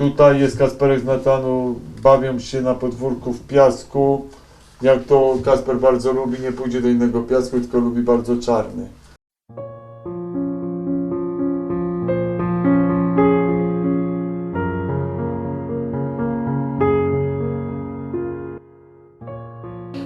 Tutaj jest Kasperek z Natanu, bawią się na podwórku w piasku. Jak to Kasper bardzo lubi, nie pójdzie do innego piasku, tylko lubi bardzo czarny.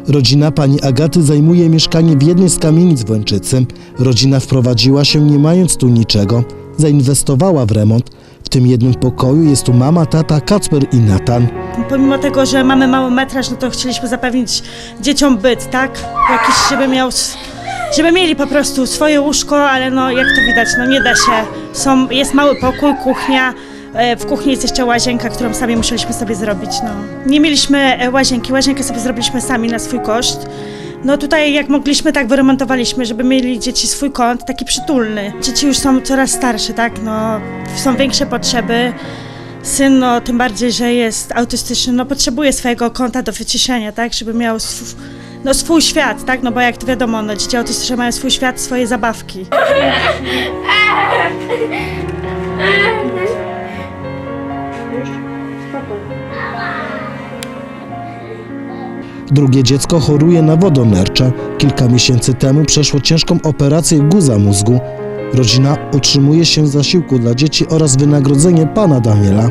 Rodzina pani Agaty zajmuje mieszkanie w jednej z kamienic w Łęczycy. Rodzina wprowadziła się nie mając tu niczego. Zainwestowała w remont. Tym jednym pokoju jest tu mama, tata, Kacper i Natan. Pomimo tego, że mamy mały metraż, no to chcieliśmy zapewnić dzieciom byt, tak? Jakiś, żeby miał, żeby mieli po prostu swoje łóżko, ale no jak to widać, no nie da się. Są, jest mały pokój, kuchnia, e, w kuchni jest jeszcze łazienka, którą sami musieliśmy sobie zrobić, no. Nie mieliśmy e, łazienki, łazienkę sobie zrobiliśmy sami na swój koszt. No tutaj jak mogliśmy, tak wyremontowaliśmy, żeby mieli dzieci swój kąt, taki przytulny. Dzieci już są coraz starsze, tak, no, są większe potrzeby. Syn, no tym bardziej, że jest autystyczny, no potrzebuje swojego kąta do wyciszenia, tak, żeby miał sw- no, swój świat, tak, no bo jak to wiadomo, no, dzieci autystyczne mają swój świat, swoje zabawki. Drugie dziecko choruje na wodonercze. Kilka miesięcy temu przeszło ciężką operację guza mózgu. Rodzina utrzymuje się z zasiłku dla dzieci oraz wynagrodzenie pana Daniela.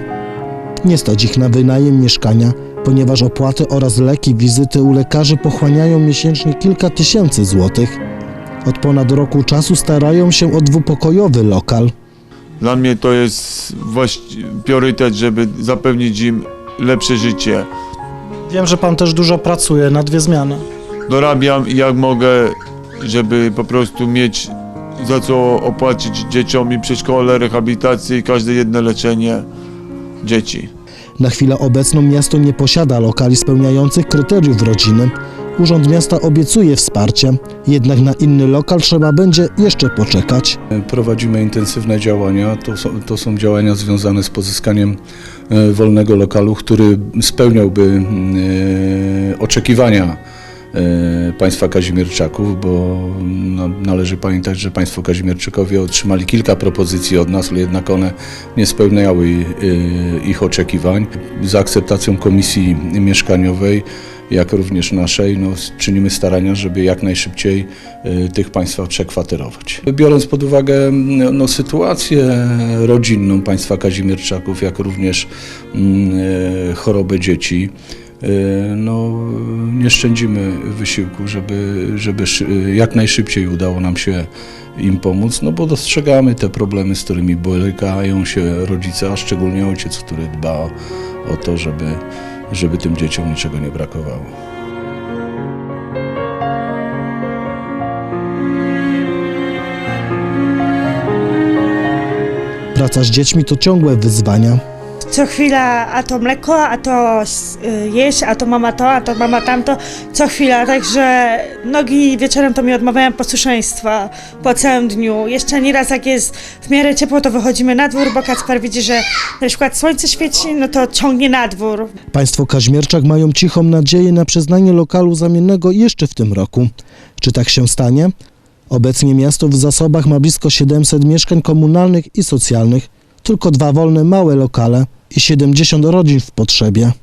Nie stać ich na wynajem mieszkania, ponieważ opłaty oraz leki, wizyty u lekarzy pochłaniają miesięcznie kilka tysięcy złotych. Od ponad roku czasu starają się o dwupokojowy lokal. Dla mnie to jest priorytet, żeby zapewnić im lepsze życie. Wiem, że pan też dużo pracuje na dwie zmiany. Dorabiam jak mogę, żeby po prostu mieć za co opłacić dzieciom i przedszkole, rehabilitację i każde jedno leczenie dzieci. Na chwilę obecną miasto nie posiada lokali spełniających kryteriów rodziny. Urząd Miasta obiecuje wsparcie, jednak na inny lokal trzeba będzie jeszcze poczekać. Prowadzimy intensywne działania. To są, to są działania związane z pozyskaniem e, wolnego lokalu, który spełniałby e, oczekiwania e, państwa Kazimierczaków, bo no, należy pamiętać, że państwo Kazimierczykowie otrzymali kilka propozycji od nas, ale jednak one nie spełniały ich oczekiwań. Za akceptacją komisji mieszkaniowej jak również naszej, no, czynimy starania, żeby jak najszybciej y, tych państwa przekwaterować. Biorąc pod uwagę no, no, sytuację rodzinną państwa Kazimierczaków, jak również mm, y, chorobę dzieci, y, no, nie szczędzimy wysiłku, żeby, żeby jak najszybciej udało nam się im pomóc, no bo dostrzegamy te problemy, z którymi borykają się rodzice, a szczególnie ojciec, który dba o to, żeby, żeby tym dzieciom niczego nie brakowało. Praca z dziećmi to ciągłe wyzwania. Co chwila, a to mleko, a to y, jeść, a to mama to, a to mama tamto, co chwila, także nogi wieczorem to mi odmawiają posłuszeństwa po całym dniu. Jeszcze nieraz jak jest w miarę ciepło, to wychodzimy na dwór, bo Kacper widzi, że na przykład słońce świeci, no to ciągnie na dwór. Państwo Kaźmierczak mają cichą nadzieję na przyznanie lokalu zamiennego jeszcze w tym roku. Czy tak się stanie? Obecnie miasto w zasobach ma blisko 700 mieszkań komunalnych i socjalnych, tylko dwa wolne małe lokale i 70 rodzin w potrzebie.